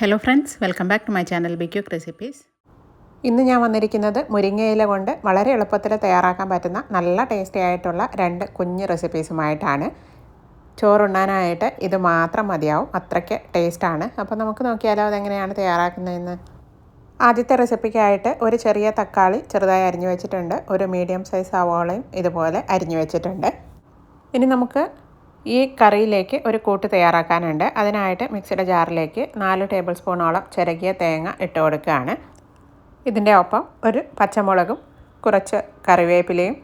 Hello friends welcome back to my channel B ബിക്യൂക്ക് recipes ഇന്ന് ഞാൻ വന്നിരിക്കുന്നത് മുരിങ്ങയില കൊണ്ട് വളരെ എളുപ്പത്തിൽ തയ്യാറാക്കാൻ പറ്റുന്ന നല്ല ടേസ്റ്റി ആയിട്ടുള്ള രണ്ട് കുഞ്ഞ് റെസിപ്പീസുമായിട്ടാണ് ചോറുണ്ണാനായിട്ട് ഇത് മാത്രം മതിയാവും. അത്രയ്ക്ക് ടേസ്റ്റാണ് അപ്പോൾ നമുക്ക് നോക്കിയാലോ അതെങ്ങനെയാണ് തയ്യാറാക്കുന്നതെന്ന്. ആദ്യത്തെ റെസിപ്പിക്കായിട്ട് ഒരു ചെറിയ തക്കാളി ചെറുതായി അരിഞ്ഞു വെച്ചിട്ടുണ്ട്. ഒരു മീഡിയം സൈസ് സവോളയും ഇതുപോലെ അരിഞ്ഞു വെച്ചിട്ടുണ്ട്. ഇനി നമുക്ക് ഈ കറിയിലേക്ക് ഒരു കൂട്ട് തയ്യാറാക്കാനുണ്ട്. അതിനായിട്ട് മിക്സിയുടെ ജാറിലേക്ക് നാല് ടേബിൾ സ്പൂണോളം ചിരകിയ തേങ്ങ ഇട്ട് കൊടുക്കുകയാണ്. ഇതിന്റെ ഒപ്പം ഒരു പച്ചമുളകും കുറച്ച് കറിവേപ്പിലയും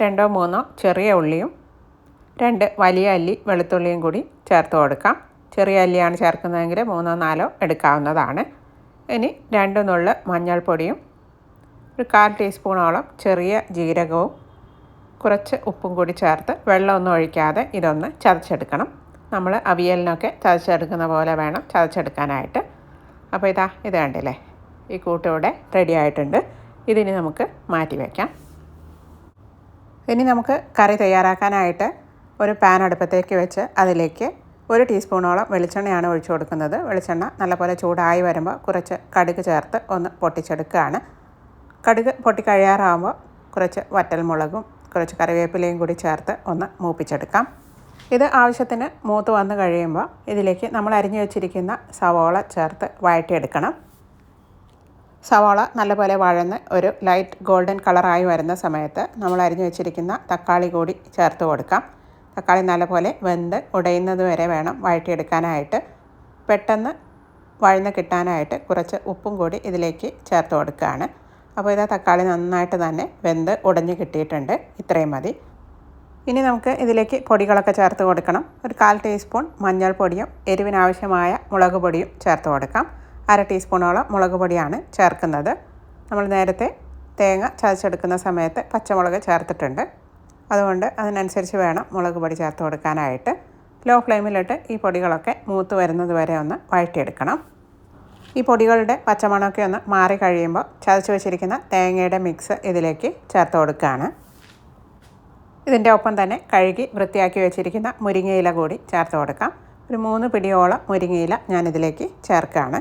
രണ്ടോ മൂന്നോ ചെറിയ ഉള്ളിയും രണ്ട് വലിയ അല്ലി വെളുത്തുള്ളിയും കൂടി ചേർത്ത് കൊടുക്കാം. ചെറിയ അല്ലിയാണ് ചേർക്കുന്നതെങ്കിൽ മൂന്നോ നാലോ എടുക്കാവുന്നതാണ്. ഇനി രണ്ട് നുള്ള് മഞ്ഞൾപ്പൊടിയും ഒരു കാൽ ടീസ്പൂണോളം ചെറിയ ജീരകവും കുറച്ച് ഉപ്പും കൂടി ചേർത്ത് വെള്ളമൊന്നും ഒഴിക്കാതെ ഇതൊന്ന് ചതച്ചെടുക്കണം. നമ്മൾ അവിയലിനൊക്കെ ചതച്ചെടുക്കുന്ന പോലെ വേണം ചതച്ചെടുക്കാനായിട്ട്. അപ്പോൾ ഇതാ ഇത് കണ്ടില്ലേ? ഈ കൂട്ടിവിടെ റെഡി ആയിട്ടുണ്ട്. ഇതിനി നമുക്ക് മാറ്റി വയ്ക്കാം ഇനി നമുക്ക് കറി തയ്യാറാക്കാനായിട്ട് ഒരു പാൻ അടുപ്പത്തേക്ക് വെച്ച് അതിലേക്ക് ഒരു ടീസ്പൂണോളം വെളിച്ചെണ്ണയാണ് ഒഴിച്ചു കൊടുക്കുന്നത്. വെളിച്ചെണ്ണ നല്ലപോലെ ചൂടായി വരുമ്പോൾ കുറച്ച് കടുക് ചേർത്ത് ഒന്ന് പൊട്ടിച്ചെടുക്കുകയാണ്. കടുക് പൊട്ടിക്കഴിയാറാകുമ്പോൾ കുറച്ച് വറ്റൽമുളകും കുറച്ച് കറിവേപ്പിലയും കൂടി ചേർത്ത് ഒന്ന് മൂപ്പിച്ചെടുക്കാം. ഇത് ആവശ്യത്തിന് മൂത്ത് വന്ന് കഴിയുമ്പോൾ ഇതിലേക്ക് നമ്മൾ അരിഞ്ഞു വെച്ചിരിക്കുന്ന സവോള ചേർത്ത് വഴറ്റിയെടുക്കണം. സവോള നല്ലപോലെ വഴന്ന് ഒരു ലൈറ്റ് ഗോൾഡൻ കളറായി വരുന്ന സമയത്ത് നമ്മൾ അരിഞ്ഞു വെച്ചിരിക്കുന്ന തക്കാളി കൂടി ചേർത്ത് കൊടുക്കാം. തക്കാളി നല്ലപോലെ വെന്ത് ഉടയുന്നത് വരെ വേണം വഴറ്റിയെടുക്കാനായിട്ട്. പെട്ടെന്ന് വഴന്ന് കിട്ടാനായിട്ട് കുറച്ച് ഉപ്പും കൂടി ഇതിലേക്ക് ചേർത്ത് കൊടുക്കുകയാണ്. അപ്പോൾ ഇതാ തക്കാളി നന്നായിട്ട് തന്നെ വെന്ത് ഉടഞ്ഞ് കിട്ടിയിട്ടുണ്ട്. ഇത്രയും മതി. ഇനി നമുക്ക് ഇതിലേക്ക് പൊടികളൊക്കെ ചേർത്ത് കൊടുക്കണം. ഒരു കാൽ ടീസ്പൂൺ മഞ്ഞൾപ്പൊടിയും എരിവിനാവശ്യമായ മുളക് പൊടിയും ചേർത്ത് കൊടുക്കാം. അര ടീസ്പൂണോളം മുളക് പൊടിയാണ് ചേർക്കുന്നത്. നമ്മൾ നേരത്തെ തേങ്ങ ചതച്ചെടുക്കുന്ന സമയത്ത് പച്ചമുളക് ചേർത്തിട്ടുണ്ട്. അതുകൊണ്ട് അതിനനുസരിച്ച് വേണം മുളക് പൊടി ചേർത്ത് കൊടുക്കാനായിട്ട്. ലോ ഫ്ലെയിമിലിട്ട് ഈ പൊടികളൊക്കെ മൂത്ത് വരുന്നത് വരെ ഒന്ന് വഴറ്റിയെടുക്കണം. ഈ പൊടികളുടെ പച്ചമണമൊക്കെ ഒന്ന് മാറി കഴിയുമ്പോൾ ചതച്ച് വെച്ചിരിക്കുന്ന തേങ്ങയുടെ മിക്സ് ഇതിലേക്ക് ചേർത്ത് കൊടുക്കുകയാണ്. ഇതിന്റെ ഒപ്പം തന്നെ കഴുകി വൃത്തിയാക്കി വെച്ചിരിക്കുന്ന മുരിങ്ങയില കൂടി ചേർത്ത് കൊടുക്കാം. ഒരു മൂന്ന് പിടിയോളം മുരിങ്ങയില ഞാനിതിലേക്ക് ചേർക്കുകയാണ്.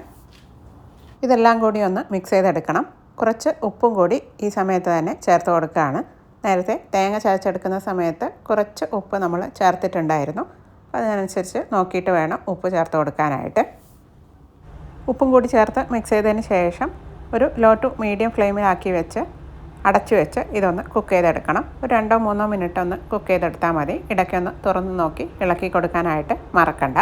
ഇതെല്ലാം കൂടി ഒന്ന് മിക്സ് ചെയ്തെടുക്കണം. കുറച്ച് ഉപ്പും കൂടി ഈ സമയത്ത് തന്നെ ചേർത്ത് കൊടുക്കുകയാണ്. നേരത്തെ തേങ്ങ ചതച്ചെടുക്കുന്ന സമയത്ത് കുറച്ച് ഉപ്പ് നമ്മൾ ചേർത്തിട്ടുണ്ടായിരുന്നു. അതിനനുസരിച്ച് നോക്കിയിട്ട് വേണം ഉപ്പ് ചേർത്ത് കൊടുക്കാനായിട്ട്. ഉപ്പും കൂടി ചേർത്ത് മിക്സ് ചെയ്തതിന് ശേഷം ഒരു ലോ ടു മീഡിയം ഫ്ലെയിമിലാക്കി വെച്ച് അടച്ചു വെച്ച് ഇതൊന്ന് കുക്ക് ചെയ്തെടുക്കണം. ഒരു രണ്ടോ മൂന്നോ മിനിറ്റ് ഒന്ന് കുക്ക് ചെയ്തെടുത്താൽ മതി. ഇടയ്ക്കൊന്ന് തുറന്ന് നോക്കി ഇളക്കി കൊടുക്കാനായിട്ട് മറക്കണ്ട.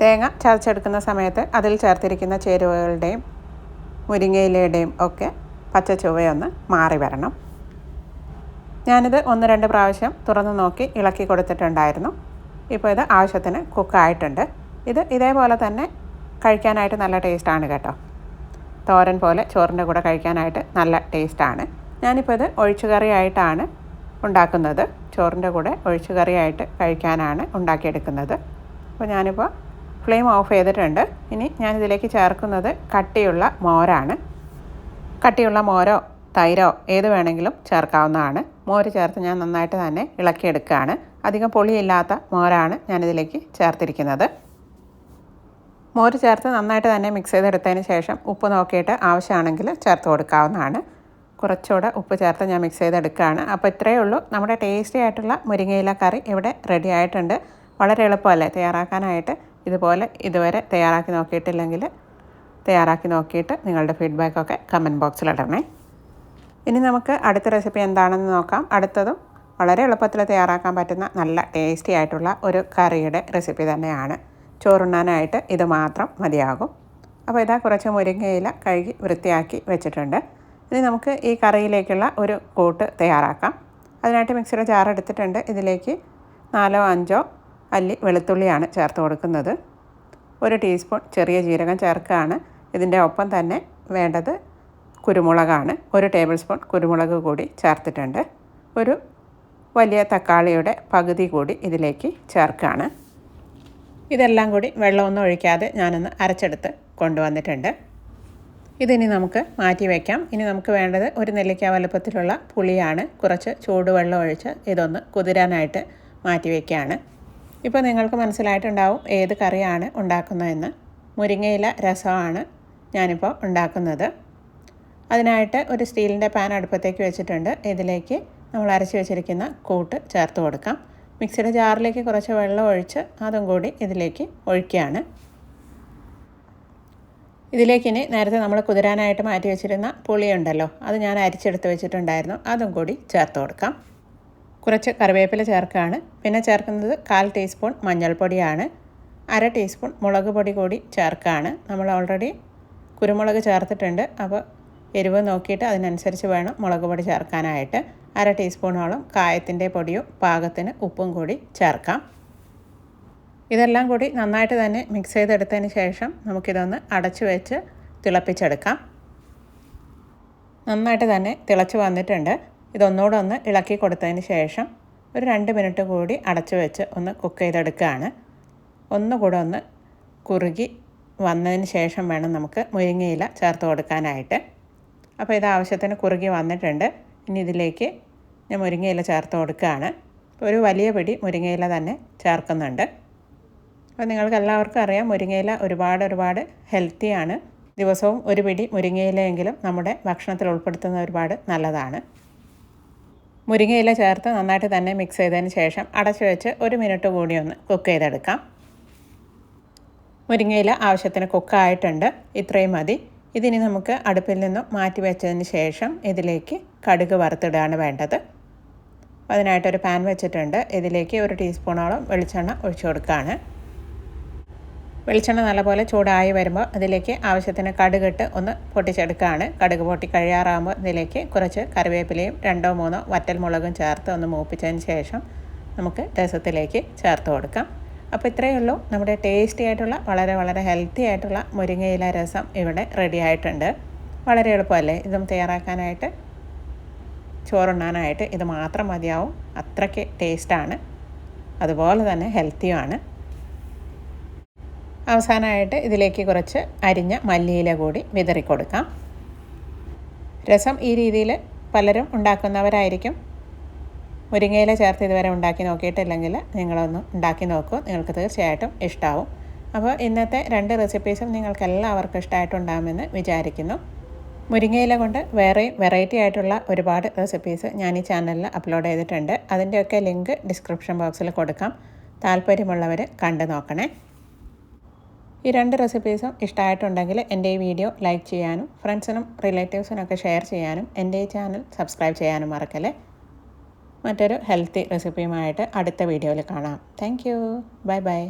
തേങ്ങ ചതച്ചെടുക്കുന്ന സമയത്ത് അതിൽ ചേർത്തിരിക്കുന്ന ചേരുവകളുടെയും മുരിങ്ങയിലയുടെയും ഒക്കെ പച്ച ചുവയൊന്ന് മാറി വരണം. ഞാനിത് ഒന്ന് രണ്ട് പ്രാവശ്യം തുറന്ന് നോക്കി ഇളക്കി കൊടുത്തിട്ടുണ്ടായിരുന്നു. ഇപ്പോൾ ഇത് ആവശ്യത്തിന് കുക്കായിട്ടുണ്ട് ഇത് ഇതേപോലെ തന്നെ കഴിക്കാനായിട്ട് നല്ല ടേസ്റ്റാണ് കേട്ടോ. തോരൻ പോലെ ചോറിന്റെ കൂടെ കഴിക്കാനായിട്ട് നല്ല ടേസ്റ്റാണ്. ഞാനിപ്പോൾ ഇത് ഒഴിച്ചുകറിയായിട്ടാണ് ഉണ്ടാക്കുന്നത്. ചോറിന്റെ കൂടെ ഒഴിച്ചുകറിയായിട്ട് കഴിക്കാനാണ് ഉണ്ടാക്കിയെടുക്കുന്നത്. അപ്പോൾ ഞാനിപ്പോൾ ഫ്ലെയിം ഓഫ് ചെയ്തിട്ടുണ്ട്. ഇനി ഞാനിതിലേക്ക് ചേർക്കുന്നത് കട്ടിയുള്ള മോരാണ്. കട്ടിയുള്ള മോരോ തൈരോ ഏത് വേണമെങ്കിലും ചേർക്കാവുന്നതാണ്. മോര് ചേർത്ത് ഞാൻ നന്നായിട്ട് തന്നെ ഇളക്കിയെടുക്കുകയാണ്. അധികം പൊളിയില്ലാത്ത മോരാണ് ഞാനിതിലേക്ക് ചേർത്തിരിക്കുന്നത്. മോര് ചേർത്ത് നന്നായിട്ട് തന്നെ മിക്സ് ചെയ്തെടുത്തതിന് ശേഷം ഉപ്പ് നോക്കിയിട്ട് ആവശ്യമാണെങ്കിൽ ചേർത്ത് കൊടുക്കാവുന്നതാണ്. കുറച്ചുകൂടെ ഉപ്പ് ചേർത്ത് ഞാൻ മിക്സ് ചെയ്തെടുക്കുകയാണ്. അപ്പോൾ ഇത്രയേ ഉള്ളൂ. നമ്മുടെ ടേസ്റ്റി ആയിട്ടുള്ള മുരിങ്ങയില കറി ഇവിടെ റെഡി ആയിട്ടുണ്ട്. വളരെ എളുപ്പമല്ലേ? തയ്യാറാക്കാനായിട്ട്. ഇതുപോലെ ഇതുവരെ തയ്യാറാക്കി നോക്കിയിട്ടില്ലെങ്കിൽ തയ്യാറാക്കി നോക്കിയിട്ട് നിങ്ങളുടെ ഫീഡ്ബാക്കൊക്കെ കമന്റ് ബോക്സിലിടണേ ഇനി നമുക്ക് അടുത്ത റെസിപ്പി എന്താണെന്ന് നോക്കാം. അടുത്തതും വളരെ എളുപ്പത്തിൽ തയ്യാറാക്കാൻ പറ്റുന്ന നല്ല ടേസ്റ്റി ആയിട്ടുള്ള ഒരു കറിയുടെ റെസിപ്പി തന്നെയാണ്. ചോറുണ്ണാനായിട്ട് ഇത് മാത്രം മതിയാകും. അപ്പോൾ ഇതാ കുറച്ച് മുരിങ്ങയില കഴുകി വൃത്തിയാക്കി വെച്ചിട്ടുണ്ട്. ഇനി നമുക്ക് ഈ കറിയിലേക്കുള്ള ഒരു കൂട്ട് തയ്യാറാക്കാം. അതിനായിട്ട് മിക്സിയുടെ ജാർ എടുത്തിട്ടുണ്ട് ഇതിലേക്ക് നാലോ അഞ്ചോ അല്ലി വെളുത്തുള്ളിയാണ് ചേർത്ത് കൊടുക്കുന്നത്. ഒരു ടീസ്പൂൺ ചെറിയ ജീരകം ചേർക്കുകയാണ്. ഇതിന്റെ ഒപ്പം തന്നെ വേണ്ടത് കുരുമുളകാണ്. ഒരു ടേബിൾ സ്പൂൺ കുരുമുളക് കൂടി ചേർത്തിട്ടുണ്ട്. ഒരു വലിയ തക്കാളിയുടെ പകുതി കൂടി ഇതിലേക്ക് ചേർക്കുകയാണ്. ഇതെല്ലാം കൂടി വെള്ളമൊന്നും ഒഴിക്കാതെ ഞാനൊന്ന് അരച്ചെടുത്ത് കൊണ്ടുവന്നിട്ടുണ്ട്. ഇതിനി നമുക്ക് മാറ്റി വയ്ക്കാം ഇനി നമുക്ക് വേണ്ടത് ഒരു നെല്ലിക്ക വലുപ്പത്തിലുള്ള പുളിയാണ്. കുറച്ച് ചൂടുവെള്ളം ഒഴിച്ച് ഇതൊന്ന് കുതിരാനായിട്ട് മാറ്റി വയ്ക്കുകയാണ് ഇപ്പോൾ നിങ്ങൾക്ക് മനസ്സിലായിട്ടുണ്ടാവും ഏത് കറിയാണ് ഉണ്ടാക്കുന്നതെന്ന്. മുരിങ്ങയില രസമാണ് ഞാനിപ്പോൾ ഉണ്ടാക്കുന്നത്. അതിനായിട്ട് ഒരു സ്റ്റീലിന്റെ പാൻ അടുപ്പത്തേക്ക് വെച്ചിട്ടുണ്ട്. ഇതിലേക്ക് നമ്മൾ അരച്ച് വെച്ചിരിക്കുന്ന കൂട്ട് ചേർത്ത് കൊടുക്കാം. മിക്സിയുടെ ജാറിലേക്ക് കുറച്ച് വെള്ളം ഒഴിച്ച് അതും കൂടി ഇതിലേക്ക് ഒഴിക്കുകയാണ്. ഇതിലേക്ക് ഇനി നേരത്തെ നമ്മൾ കുതിരാനായിട്ട് മാറ്റി വെച്ചിരുന്ന പുളിയുണ്ടല്ലോ അത് ഞാൻ അരിച്ചെടുത്ത് വെച്ചിട്ടുണ്ടായിരുന്നു അതും കൂടി ചേർത്ത് കൊടുക്കാം. കുറച്ച് കറിവേപ്പില ചേർക്കുകയാണ്. പിന്നെ ചേർക്കുന്നത് കാൽ ടീസ്പൂൺ മഞ്ഞൾപ്പൊടിയാണ്. അര ടീസ്പൂൺ മുളക് പൊടി കൂടി ചേർക്കുകയാണ്. നമ്മൾ ഓൾറെഡി കുരുമുളക് ചേർത്തിട്ടുണ്ട്. അപ്പോൾ എരിവ് നോക്കിയിട്ട് അതിനനുസരിച്ച് വേണം മുളക് പൊടി ചേർക്കാനായിട്ട്. അര ടീസ്പൂണോളം കായത്തിന്റെ പൊടിയും പാകത്തിന് ഉപ്പും കൂടി ചേർക്കാം. ഇതെല്ലാം കൂടി നന്നായിട്ട് തന്നെ മിക്സ് ചെയ്തെടുത്തതിന് ശേഷം നമുക്കിതൊന്ന് അടച്ചു വെച്ച് തിളപ്പിച്ചെടുക്കാം. നന്നായിട്ട് തന്നെ തിളച്ച് വന്നിട്ടുണ്ട്. ഇതൊന്നുകൂടെ ഒന്ന് ഇളക്കി കൊടുത്തതിന് ശേഷം ഒരു രണ്ട് മിനിറ്റ് കൂടി അടച്ചു വെച്ച് ഒന്ന് കുക്ക് ചെയ്തെടുക്കുകയാണ്. ഒന്നുകൂടെ ഒന്ന് കുറുകി വന്നതിന് ശേഷം വേണം നമുക്ക് മുരിങ്ങയില ചേർത്ത് കൊടുക്കാനായിട്ട്. അപ്പോൾ ഇത് ആവശ്യത്തിന് കുറുകി വന്നിട്ടുണ്ട്. ഇനി ഇതിലേക്ക് ഞാൻ മുരിങ്ങയില ചേർത്ത് കൊടുക്കുകയാണ്. ഒരു വലിയ പിടി മുരിങ്ങയില തന്നെ ചേർക്കുന്നുണ്ട്. അപ്പോൾ നിങ്ങൾക്ക് എല്ലാവർക്കും അറിയാം മുരിങ്ങയില ഒരുപാട് ഒരുപാട് ഹെൽത്തിയാണ് ദിവസവും ഒരു പിടി മുരിങ്ങയിലയെങ്കിലും നമ്മുടെ ഭക്ഷണത്തിൽ ഉൾപ്പെടുത്തുന്ന ഒരുപാട് നല്ലതാണ്. മുരിങ്ങയില ചേർത്ത് നന്നായിട്ട് തന്നെ മിക്സ് ചെയ്തതിന് ശേഷം അടച്ചു വെച്ച് ഒരു മിനിറ്റ് കൂടി ഒന്ന് കുക്ക് ചെയ്തെടുക്കാം. മുരിങ്ങയില ആവശ്യത്തിന് കുക്കായിട്ടുണ്ട് ഇത്രയും മതി. ഇതിനി നമുക്ക് അടുപ്പിൽ നിന്നും മാറ്റി വെച്ചതിന് ശേഷം ഇതിലേക്ക് കടുക് വറുത്തിടുകയാണ് വേണ്ടത്. അതിനായിട്ടൊരു പാൻ വെച്ചിട്ടുണ്ട്. ഇതിലേക്ക് ഒരു ടീസ്പൂണോളം വെളിച്ചെണ്ണ ഒഴിച്ചു കൊടുക്കുകയാണ് വെളിച്ചെണ്ണ നല്ലപോലെ ചൂടായി വരുമ്പോൾ അതിലേക്ക് ആവശ്യത്തിന് കടുകിട്ട് ഒന്ന് പൊട്ടിച്ചെടുക്കുകയാണ് കടുക് പൊട്ടി കഴിയാറാകുമ്പോൾ ഇതിലേക്ക് കുറച്ച് കറിവേപ്പിലയും രണ്ടോ മൂന്നോ വറ്റൽ മുളകും ചേർത്ത് ഒന്ന് മൂപ്പിച്ചതിന് ശേഷം നമുക്ക് രസത്തിലേക്ക് ചേർത്ത് കൊടുക്കാം. അപ്പോൾ ഇത്രയേ ഉള്ളൂ. നമ്മുടെ ടേസ്റ്റി ആയിട്ടുള്ള വളരെ വളരെ ഹെൽത്തി ആയിട്ടുള്ള മുരിങ്ങയില രസം ഇവിടെ റെഡി ആയിട്ടുണ്ട്. വളരെ എളുപ്പമല്ലേ? ഇതും തയ്യാറാക്കാനായിട്ട് ചോറുണ്ണാനായിട്ട് ഇത് മാത്രം മതിയാവും. അത്രയ്ക്ക് ടേസ്റ്റാണ് അതുപോലെ തന്നെ ഹെൽത്തിയുമാണ് അവസാനമായിട്ട് ഇതിലേക്ക് കുറച്ച് അരിഞ്ഞ മല്ലിയില കൂടി വിതറി കൊടുക്കാം രസം ഈ രീതിയിൽ പലരും ഉണ്ടാക്കുന്നവരായിരിക്കും. മുരിങ്ങയില ചേർത്ത് ഇതുവരെ ഉണ്ടാക്കി നോക്കിയിട്ടില്ലെങ്കിൽ നിങ്ങളൊന്ന് ഉണ്ടാക്കി നോക്കൂ. നിങ്ങൾക്ക് തീർച്ചയായിട്ടും ഇഷ്ടമാവും അപ്പോൾ ഇന്നത്തെ രണ്ട് റെസിപ്പീസും നിങ്ങൾക്ക് എല്ലാവർക്കും ഇഷ്ടമായിട്ടുണ്ടാകുമെന്ന് വിചാരിക്കുന്നു. മുരിങ്ങയില കൊണ്ട് വേറെയും വെറൈറ്റി ആയിട്ടുള്ള ഒരുപാട് റെസിപ്പീസ് ഞാൻ ഈ ചാനലിൽ അപ്ലോഡ് ചെയ്തിട്ടുണ്ട്. അതിന്റെയൊക്കെ ലിങ്ക് ഡിസ്ക്രിപ്ഷൻ ബോക്സിൽ കൊടുക്കാം. താല്പര്യമുള്ളവർ കണ്ടു നോക്കണേ. ഈ രണ്ട് റെസിപ്പീസും ഇഷ്ടമായിട്ടുണ്ടെങ്കിൽ എന്റെ ഈ വീഡിയോ ലൈക്ക് ചെയ്യാനും ഫ്രണ്ട്സിനും റിലേറ്റീവ്സിനൊക്കെ ഷെയർ ചെയ്യാനും എന്റെ ഈ ചാനൽ സബ്സ്ക്രൈബ് ചെയ്യാനും മറക്കല്ലേ? മറ്റൊരു ഹെൽത്തി റെസിപ്പിയുമായിട്ട് അടുത്ത വീഡിയോയിൽ കാണാം. Thank you bye bye